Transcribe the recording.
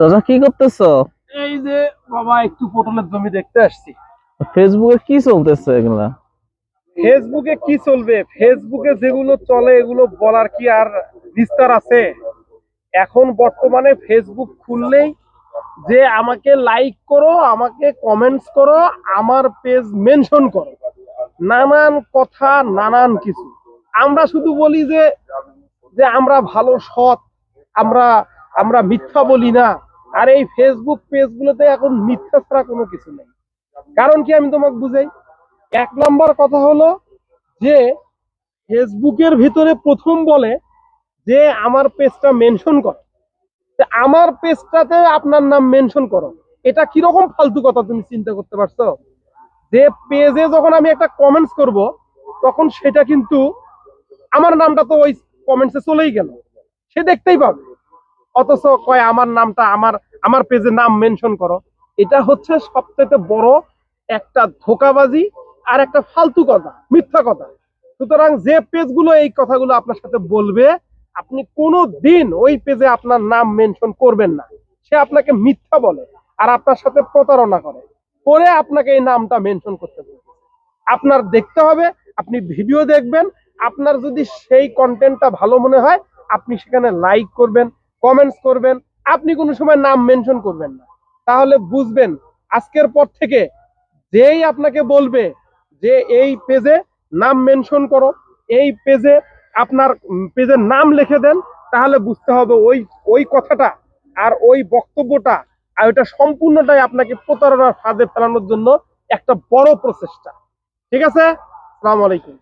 চাচা কি করতেছো? এই যে বাবা একটু পটলের জমি দেখতে আসছি। ফেসবুকে কি চলতেছে এগুলা? ফেসবুকে কি চলবে? ফেসবুকে যেগুলো চলে এগুলো বলার কি আর বিস্তার আছে? এখন বর্তমানে ফেসবুক খুললেই যে আমাকে লাইক করো আমাকে কমেন্টস করো আমার পেজ মেনশন করো। নানান কথা নানান কিছু। আমরা শুধু বলি যে যে আমরা ভালো সৎ আমরা আমরা মিথ্যা বলি না। আর এই ফেসবুক পেজগুলোতে এখন মিথ্যা ছাড়া কোনো কিছু নেই। কারণ কি আমি তোমাকে বুঝাই? এক নম্বর কথা হলো যে ফেসবুকের ভিতরে প্রথম বলে যে, আমার পেজটা মেনশন করো। আমার পেজটাতে আপনার নাম মেনশন করো। এটা কীরকম ফালতু কথা তুমি চিন্তা করতে পারছ? যে পেজে যখন আমি একটা কমেন্টস করব, তখন সেটা কিন্তু আমার নামটা তো ওই কমেন্টসে চলেই গেল। সে দেখতেই পাবে। অথচ কয় আমার নামটা, আমার আমার পেজে নাম মেনশন করো। এটা হচ্ছে সবচেয়ে বড় একটা ধোকাবাজি আর একটা ফালতু কথা, মিথ্যা কথা। সুতরাং যে পেজগুলো এই কথাগুলো আপনার সাথে বলবে, আপনি কোনো দিন ওই পেজে আপনার নাম মেনশন করবেন না। সে আপনাকে মিথ্যা বলে আর আপনার সাথে প্রতারণা করে। করে আপনাকে এই নামটা মেনশন করতে বলবে। আপনার দেখতে হবে, আপনি ভিডিও দেখবেন, আপনার যদি সেই কন্টেন্টটা ভালো মনে হয়, আপনি সেখানে লাইক করবেন। কমেন্টস করবেন, আপনি কোনো সময় নাম মেনশন করবেন না। তাহলে বুঝবেন আজকের পর থেকে যেই আপনাকে বলবে যে এই পেজে নাম মেনশন করো, এই পেজে আপনার পেজের নাম লিখে দেন, তাহলে বুঝতে হবে ওই ওই কথাটা আর ওই বক্তব্যটা আর ওইটা সম্পূর্ণটাই আপনাকে প্রতারণার ফাঁদে ফেলানোর জন্য একটা বড় প্রচেষ্টা। ঠিক আছে? আসসালামু আলাইকুম।